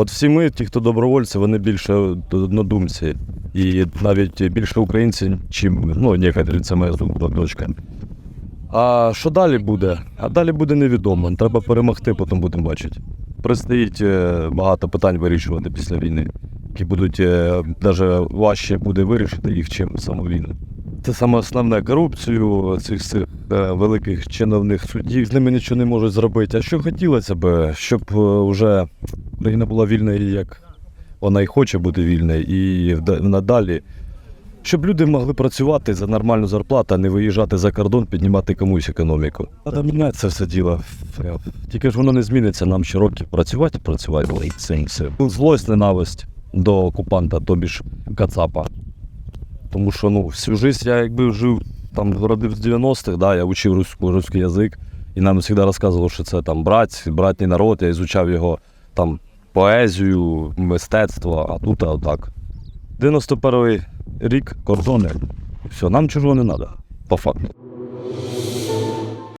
От всі ми, ті, хто добровольці, вони більше однодумці. І навіть більше українці, чим ну, некоторі, це моя думка, дочка. А що далі буде? А далі буде невідомо. Треба перемогти, потім будемо бачити. Предстоїть е, багато питань вирішувати після війни, які будуть навіть важче буде вирішити їх, чим саму війну. Це саме основне корупцію цих цих е, великих чиновних суддів. З ними нічого не можуть зробити. А що хотілося б, щоб е, вже країна була вільною, як вона і хоче бути вільною, і надалі. Щоб люди могли працювати за нормальну зарплату, а не виїжджати за кордон, піднімати комусь економіку. Треба міняти це все діло. Тільки ж воно не зміниться, нам ще років працювати, працювати. Злость, ненависть до окупанта, тобі ж Кацапа. Тому що ну, всю життя я якби жив там родив з 90-х, да, я вчив руську, русський язик, і нам завжди розказували, що це там брать, братній народ, я ізучав його там поезію, мистецтво, а тут а отак. 91-й рік кордони. Все, нам чужого не треба, по факту.